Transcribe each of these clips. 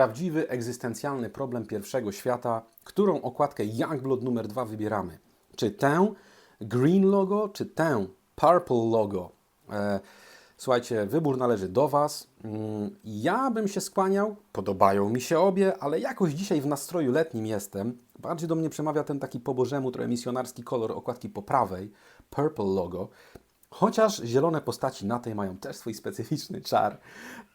prawdziwy, egzystencjalny problem pierwszego świata, którą okładkę Youngblood numer 2 wybieramy. Czy tę green logo, czy tę purple logo? E, Słuchajcie, wybór należy do Was. Mm, Ja bym się skłaniał, podobają mi się obie, ale jakoś dzisiaj w nastroju letnim jestem. Bardziej do mnie przemawia ten taki po bożemu, trochę misjonarski kolor okładki po prawej, purple logo. Chociaż zielone postaci na tej mają też swój specyficzny czar.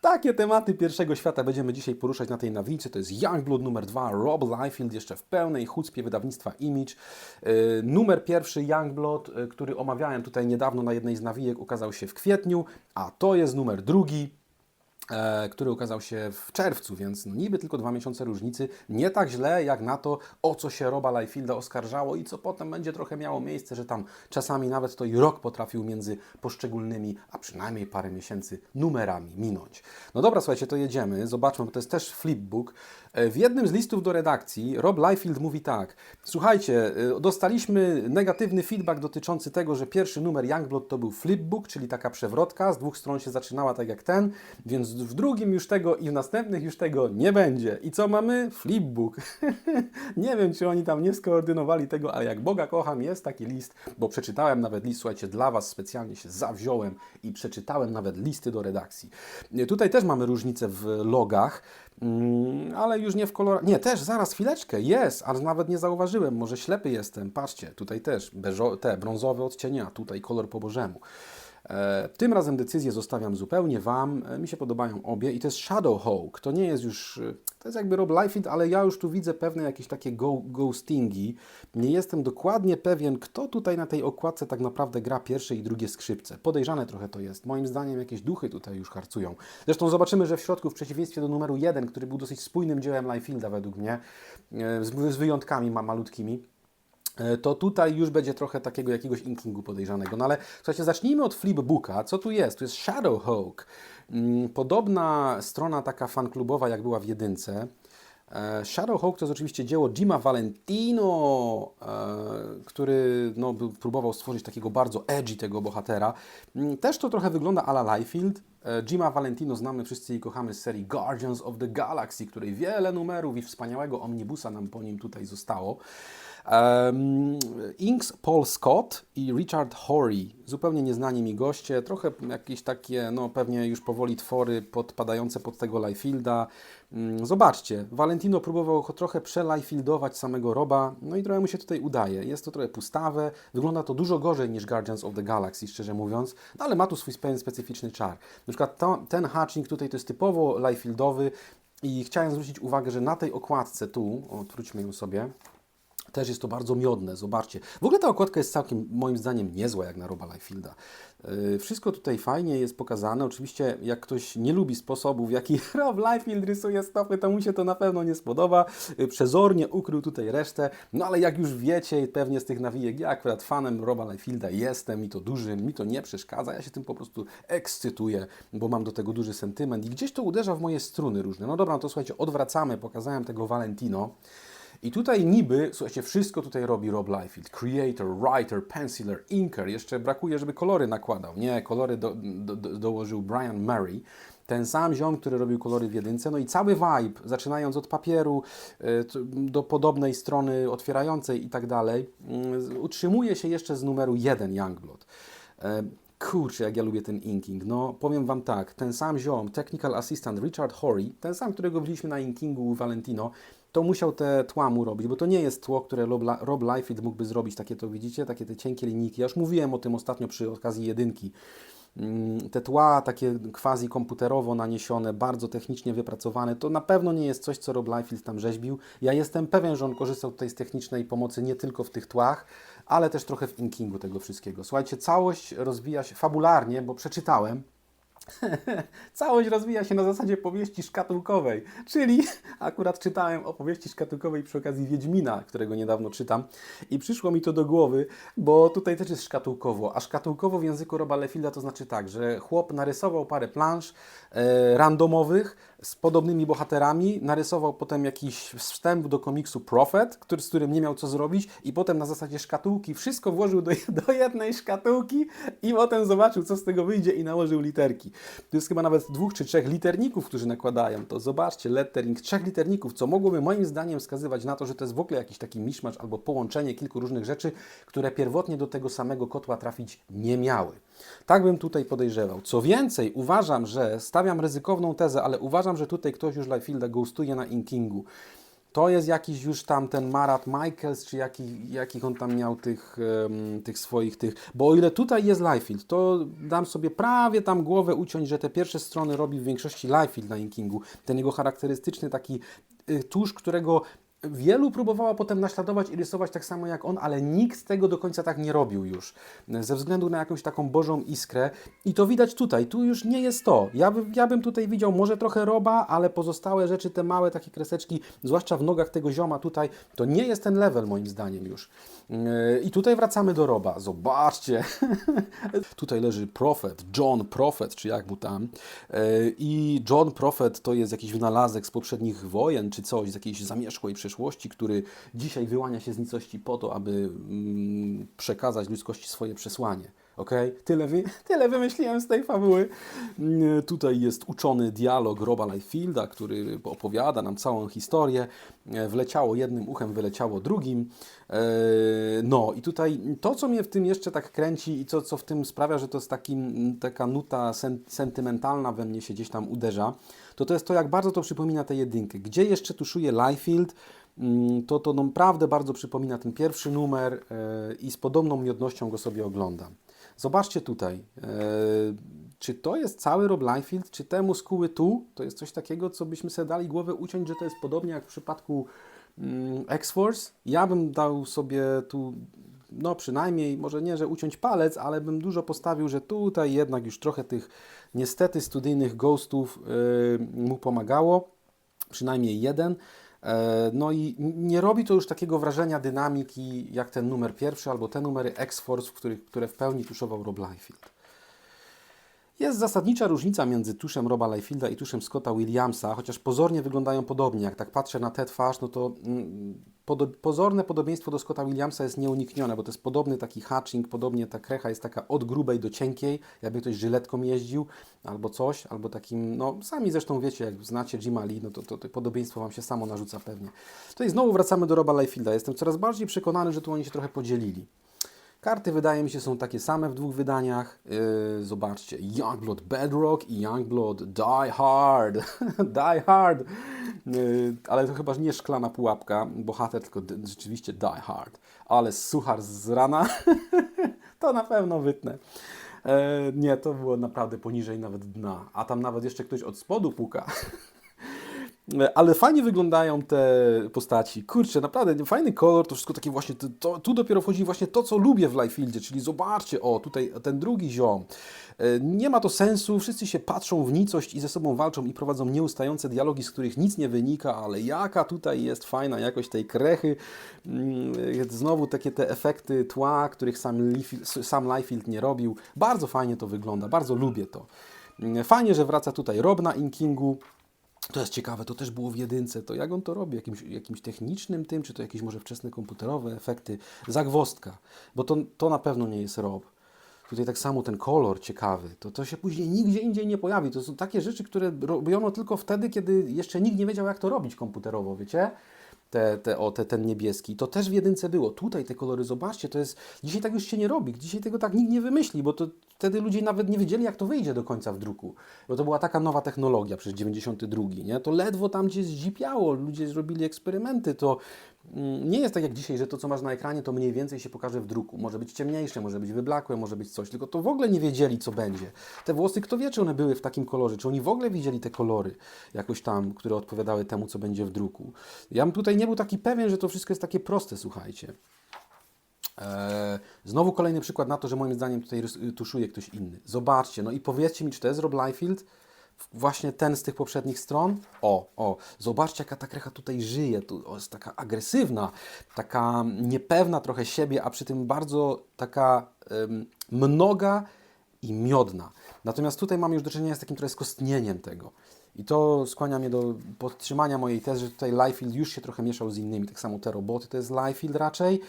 Takie tematy pierwszego świata będziemy dzisiaj poruszać na tej nawicy. To jest Youngblood numer 2, Rob Liefeld jeszcze w pełnej chucpie wydawnictwa Image. Yy, numer pierwszy Youngblood, yy, który omawiałem tutaj niedawno na jednej z nawijek, ukazał się w kwietniu, a to jest numer drugi, który ukazał się w czerwcu, więc no niby tylko dwa miesiące różnicy. Nie tak źle jak na to, o co się Roba Liefelda oskarżało i co potem będzie trochę miało miejsce, że tam czasami nawet to i rok potrafił między poszczególnymi, a przynajmniej parę miesięcy numerami minąć. No dobra, słuchajcie, to jedziemy. Zobaczmy, bo to jest też flipbook. E, W jednym z listów do redakcji Rob Liefeld mówi tak. Słuchajcie, e, dostaliśmy negatywny feedback dotyczący tego, że pierwszy numer Youngblood to był flipbook, czyli taka przewrotka, z dwóch stron się zaczynała tak jak ten, więc w drugim już tego i w następnych już tego nie będzie. I co mamy? Flipbook. nie wiem, czy oni tam nie skoordynowali tego, ale jak Boga kocham, jest taki list, bo przeczytałem nawet list, słuchajcie, dla Was specjalnie się zawziąłem i przeczytałem nawet listy do redakcji. E, Tutaj też mamy różnicę w logach. Mm, ale już nie w kolorach. Nie, też, zaraz, chwileczkę, jest, ale nawet nie zauważyłem, może ślepy jestem. Patrzcie, tutaj też beżo, te brązowe odcienia, tutaj kolor po bożemu. E, tym razem decyzję zostawiam zupełnie Wam. E, mi się podobają obie i to jest Shadowhawk. To nie jest już, e, to jest jakby Rob Liefeld, ale ja już tu widzę pewne jakieś takie go, ghostingi. Nie jestem dokładnie pewien, kto tutaj na tej okładce tak naprawdę gra pierwsze i drugie skrzypce. Podejrzane trochę to jest. Moim zdaniem jakieś duchy tutaj już harcują. Zresztą zobaczymy, że w środku, w przeciwieństwie do numeru 1, który był dosyć spójnym dziełem Liefelda według mnie, e, z, z wyjątkami ma malutkimi, to tutaj już będzie trochę takiego jakiegoś inkingu podejrzanego. No ale słuchajcie, zacznijmy od flipbooka. Co tu jest? Tu jest Shadowhawk. Mm, Podobna strona taka fanklubowa, jak była w jedynce. E, Shadowhawk to jest oczywiście dzieło Jima Valentino, e, który no, próbował stworzyć takiego bardzo edgy tego bohatera. Mm, Też to trochę wygląda a la Liefeld. E, Jima Valentino znamy wszyscy i kochamy z serii Guardians of the Galaxy, której wiele numerów i wspaniałego omnibusa nam po nim tutaj zostało. Um, Inks Paul Scott i Richard Horry, zupełnie nieznani mi goście, trochę jakieś takie, no pewnie już powoli twory podpadające pod tego Liefelda. Mm, Zobaczcie, Valentino próbował trochę przelajfieldować samego Roba, no i trochę mu się tutaj udaje. Jest to trochę pustawe, wygląda to dużo gorzej niż Guardians of the Galaxy, szczerze mówiąc, no ale ma tu swój pewien specyficzny czar. Na przykład to, ten hatching tutaj to jest typowo Liefeldowy i chciałem zwrócić uwagę, że na tej okładce tu, odwróćmy ją sobie, też jest to bardzo miodne, zobaczcie. W ogóle ta okładka jest całkiem, moim zdaniem, niezła jak na Roba Liefelda. Yy, Wszystko tutaj fajnie jest pokazane. Oczywiście, jak ktoś nie lubi sposobu, w jaki Rob Liefeld rysuje stopy, to mu się to na pewno nie spodoba. Yy, Przezornie ukrył tutaj resztę. No ale jak już wiecie, pewnie z tych nawijek, ja akurat fanem Roba Liefelda jestem i to duży, mi to nie przeszkadza. Ja się tym po prostu ekscytuję, bo mam do tego duży sentyment i gdzieś to uderza w moje struny różne. No dobra, no to słuchajcie, odwracamy. Pokazałem tego Valentino. I tutaj niby, słuchajcie, wszystko tutaj robi Rob Liefeld. Creator, writer, penciler, inker. Jeszcze brakuje, żeby kolory nakładał. Nie, kolory do, do, do, dołożył Brian Murray. Ten sam ziom, który robił kolory w jedynce. No i cały vibe, zaczynając od papieru t- do podobnej strony otwierającej i tak dalej, y, utrzymuje się jeszcze z numeru 1 Youngblood. E, Kurczę, jak ja lubię ten inking. No, powiem Wam tak, ten sam ziom, technical assistant Richard Horry, ten sam, którego widzieliśmy na inkingu Valentino, to musiał te tła mu robić, bo to nie jest tło, które Rob, Liefeld mógłby zrobić, takie to widzicie, takie te cienkie linijki. Ja już mówiłem o tym ostatnio przy okazji jedynki. Mm, Te tła takie quasi komputerowo naniesione, bardzo technicznie wypracowane, to na pewno nie jest coś, co Rob Liefeld tam rzeźbił. Ja jestem pewien, że on korzystał tutaj z technicznej pomocy nie tylko w tych tłach, ale też trochę w inkingu tego wszystkiego. Słuchajcie, całość rozwija się fabularnie, bo przeczytałem, Całość rozwija się na zasadzie powieści szkatułkowej, czyli akurat czytałem opowieści szkatułkowej przy okazji Wiedźmina, którego niedawno czytam i przyszło mi to do głowy, bo tutaj też jest szkatułkowo, a szkatułkowo w języku Roba Liefilda to znaczy tak, że chłop narysował parę plansz e, randomowych, z podobnymi bohaterami, narysował potem jakiś wstęp do komiksu Prophet, który, z którym nie miał co zrobić i potem na zasadzie szkatułki wszystko włożył do, do jednej szkatułki i potem zobaczył, co z tego wyjdzie i nałożył literki. To jest chyba nawet dwóch czy trzech literników, którzy nakładają to. Zobaczcie, lettering, trzech literników, co mogłoby moim zdaniem wskazywać na to, że to jest w ogóle jakiś taki miszmasz albo połączenie kilku różnych rzeczy, które pierwotnie do tego samego kotła trafić nie miały. Tak bym tutaj podejrzewał. Co więcej, uważam, że stawiam ryzykowną tezę, ale uważam, że tutaj ktoś już Liefilda ghostuje na Inkingu. To jest jakiś już tam ten Marat Michaels, czy jaki, jakich on tam miał tych, em, tych swoich tych. Bo o ile tutaj jest Liefeld, to dam sobie prawie tam głowę uciąć, że te pierwsze strony robi w większości Liefeld na Inkingu. Ten jego charakterystyczny taki y, tusz, którego Wielu próbowało potem naśladować i rysować tak samo jak on, ale nikt tego do końca tak nie robił już. Ze względu na jakąś taką bożą iskrę. I to widać tutaj. Tu już nie jest to. Ja, ja bym tutaj widział może trochę roba, ale pozostałe rzeczy, te małe takie kreseczki, zwłaszcza w nogach tego zioma tutaj, to nie jest ten level moim zdaniem już. Yy, I tutaj wracamy do roba. Zobaczcie. tutaj leży Prophet, John Prophet, czy jak mu tam. Yy, I John Prophet to jest jakiś wynalazek z poprzednich wojen, czy coś, z jakiejś zamierzchłej przeszłości, który dzisiaj wyłania się z nicości po to, aby mm, przekazać ludzkości swoje przesłanie. Okay? Tyle, wy, tyle wymyśliłem z tej fabuły. Mm, Tutaj jest uczony dialog Roba Liefilda, który opowiada nam całą historię. E, Wleciało jednym uchem, wyleciało drugim. E, No i tutaj to, co mnie w tym jeszcze tak kręci i co, co w tym sprawia, że to jest taki, taka nuta sen, sentymentalna we mnie się gdzieś tam uderza, to to jest to, jak bardzo to przypomina tę jedynkę. Gdzie jeszcze tuszuje Liefeld, mm, to to naprawdę bardzo przypomina ten pierwszy numer e, i z podobną miodnością go sobie oglądam. Zobaczcie tutaj, e, czy to jest cały Rob Liefeld, czy te muskuły tu, to jest coś takiego, co byśmy sobie dali głowę uciąć, że to jest podobnie jak w przypadku mm, X-Force. Ja bym dał sobie tu, no przynajmniej, może nie, że uciąć palec, ale bym dużo postawił, że tutaj jednak już trochę tych niestety studyjnych ghostów e, mu pomagało, przynajmniej jeden. E, No i nie robi to już takiego wrażenia dynamiki jak ten numer pierwszy albo te numery X-Force, które w pełni tuszował Rob Liefeld. Jest zasadnicza różnica między tuszem Roba Liefelda i tuszem Scotta Williamsa, chociaż pozornie wyglądają podobnie. Jak tak patrzę na tę twarz, no to pozorne podobieństwo do Scotta Williamsa jest nieuniknione, bo to jest podobny taki hatching, podobnie ta krecha jest taka od grubej do cienkiej, jakby ktoś żyletką jeździł, albo coś, albo takim, no sami zresztą wiecie, jak znacie Jima Lee, no to, to, to podobieństwo Wam się samo narzuca pewnie. Tutaj znowu wracamy do Roba Liefelda. Jestem coraz bardziej przekonany, że tu oni się trochę podzielili. Karty wydaje mi się są takie same w dwóch wydaniach. Yy, zobaczcie, Youngblood Bedrock i Youngblood Die Hard. die Hard. Yy, ale to chyba nie szklana pułapka, bohater, tylko rzeczywiście Die Hard. Ale suchar z rana, to na pewno wytnę. E, nie, to było naprawdę poniżej nawet dna. A tam nawet jeszcze ktoś od spodu puka. Ale fajnie wyglądają te postaci. Kurczę, naprawdę fajny kolor, to wszystko takie właśnie, to, tu dopiero wchodzi właśnie to, co lubię w Liefildzie, czyli zobaczcie, o, tutaj ten drugi ziom. E, Nie ma to sensu, wszyscy się patrzą w nicość i ze sobą walczą i prowadzą nieustające dialogi, z których nic nie wynika, ale jaka tutaj jest fajna jakość tej krechy. Mm, Znowu takie te efekty tła, których sam sam Liefeld nie robił. Bardzo fajnie to wygląda, bardzo lubię to. Mm, Fajnie, że wraca tutaj Rob na Inkingu. To jest ciekawe, to też było w jedynce. To jak on to robi? Jakimś, jakimś technicznym tym, czy to jakieś może wczesne komputerowe efekty? Zagwostka, bo to, to na pewno nie jest Rob. Tutaj tak samo ten kolor ciekawy, to, to się później nigdzie indziej nie pojawi. To są takie rzeczy, które robiono tylko wtedy, kiedy jeszcze nikt nie wiedział, jak to robić komputerowo, wiecie? Te, te, o, te, ten niebieski. To też w jedynce było. Tutaj te kolory, zobaczcie, to jest. Dzisiaj tak już się nie robi. Dzisiaj tego tak nikt nie wymyśli, bo to wtedy ludzie nawet nie wiedzieli, jak to wyjdzie do końca w druku. Bo to była taka nowa technologia przez 92, nie? To ledwo tam gdzieś zdzipiało, ludzie zrobili eksperymenty. To nie jest tak jak dzisiaj, że to, co masz na ekranie, to mniej więcej się pokaże w druku. Może być ciemniejsze, może być wyblakłe, może być coś, tylko to w ogóle nie wiedzieli, co będzie. Te włosy, kto wie, czy one były w takim kolorze, czy oni w ogóle widzieli te kolory jakoś tam, które odpowiadały temu, co będzie w druku. Ja bym tutaj nie był taki pewien, że to wszystko jest takie proste, słuchajcie. Eee, znowu kolejny przykład na to, że moim zdaniem tutaj rys- tuszuje ktoś inny. Zobaczcie, no i powiedzcie mi, czy to jest Rob Liefeld? Właśnie ten z tych poprzednich stron? O, o, zobaczcie jaka ta krecha tutaj żyje, tu jest taka agresywna, taka niepewna trochę siebie, a przy tym bardzo taka em, mnoga i miodna. Natomiast tutaj mamy już do czynienia z takim trochę skostnieniem tego. I to skłania mnie do podtrzymania mojej tezy, że tutaj Liefeld już się trochę mieszał z innymi. Tak samo te roboty to jest Liefeld raczej.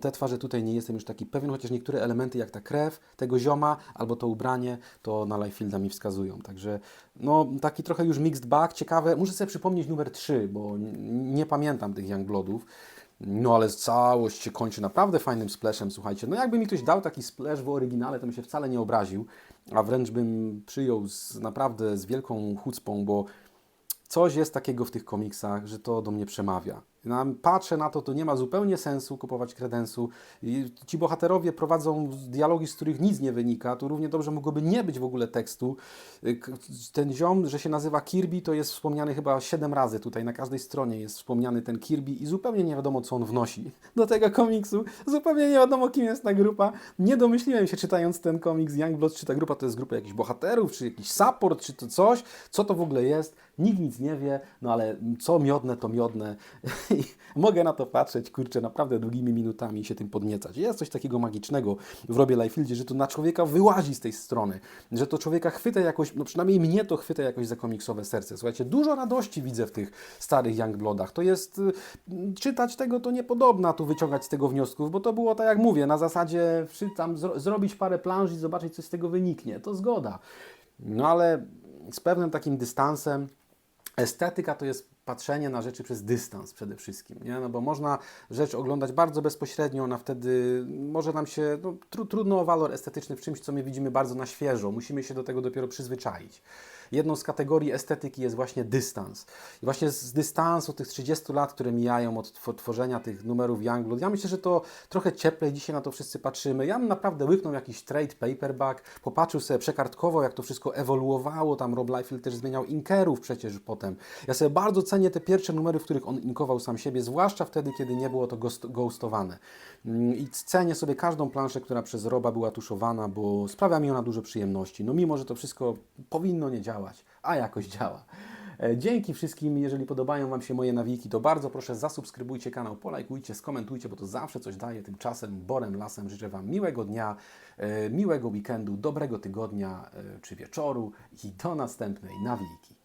Te twarze tutaj nie jestem już taki pewien, chociaż niektóre elementy jak ta krew tego zioma albo to ubranie, to na Liefilda mi wskazują. Także no taki trochę już mixed bag, ciekawe. Muszę sobie przypomnieć numer 3, bo nie pamiętam tych Youngbloodów. No ale całość się kończy naprawdę fajnym splashem, słuchajcie. No jakby mi ktoś dał taki splash w oryginale, to bym się wcale nie obraził, a wręcz bym przyjął z, naprawdę z wielką chucpą, bo coś jest takiego w tych komiksach, że to do mnie przemawia. Na- Patrzę na to, to nie ma zupełnie sensu kupować kredensu. Ci bohaterowie prowadzą dialogi, z których nic nie wynika. Tu równie dobrze mogłoby nie być w ogóle tekstu. Y, Ten ziom, że się nazywa Kirby, to jest wspomniany chyba 7 razy tutaj. Na każdej stronie jest wspomniany ten Kirby i zupełnie nie wiadomo, co on wnosi do tego komiksu. Zupełnie nie wiadomo, kim jest ta grupa. Nie domyśliłem się, czytając ten komiks Youngblood, czy ta grupa to jest grupa jakichś bohaterów, czy jakiś support, czy to coś. Co to w ogóle jest? Nikt nic nie wie, no ale co miodne, to miodne. I mogę na to patrzeć, kurczę, naprawdę długimi minutami się tym podniecać. Jest coś takiego magicznego w Robie Liefildzie, że to na człowieka wyłazi z tej strony, że to człowieka chwyta jakoś, no przynajmniej mnie to chwyta jakoś za komiksowe serce. Słuchajcie, dużo radości widzę w tych starych Youngbloodach. To jest, y, czytać tego to niepodobna tu wyciągać z tego wniosków, bo to było tak jak mówię, na zasadzie tam zro, zrobić parę planż i zobaczyć, co z tego wyniknie. To zgoda. No ale z pewnym takim dystansem, Estetyka to jest patrzenie na rzeczy przez dystans przede wszystkim, nie? No bo można rzecz oglądać bardzo bezpośrednio, ona wtedy może nam się, no, tru, trudno o walor estetyczny w czymś, co my widzimy bardzo na świeżo, musimy się do tego dopiero przyzwyczaić. Jedną z kategorii estetyki jest właśnie dystans. I właśnie z dystansu tych 30 lat, które mijają od tw- tworzenia tych numerów Youngblood, ja myślę, że to trochę cieplej dzisiaj na to wszyscy patrzymy. Ja bym naprawdę łyknął jakiś trade paperback, popatrzył sobie przekartkowo, jak to wszystko ewoluowało, tam Rob Liefeld też zmieniał inkerów przecież potem. Ja sobie bardzo cenię te pierwsze numery, w których on inkował sam siebie, zwłaszcza wtedy, kiedy nie było to ghost, ghostowane. Mm, I cenię sobie każdą planszę, która przez Roba była tuszowana, bo sprawia mi ona dużo przyjemności. No mimo, że to wszystko powinno nie działać, a jakoś działa. E, Dzięki wszystkim, jeżeli podobają Wam się moje nawiki, to bardzo proszę zasubskrybujcie kanał, polajkujcie, skomentujcie, bo to zawsze coś daje. Tymczasem Borem Lasem życzę Wam miłego dnia, e, miłego weekendu, dobrego tygodnia e, czy wieczoru i do następnej nawiki.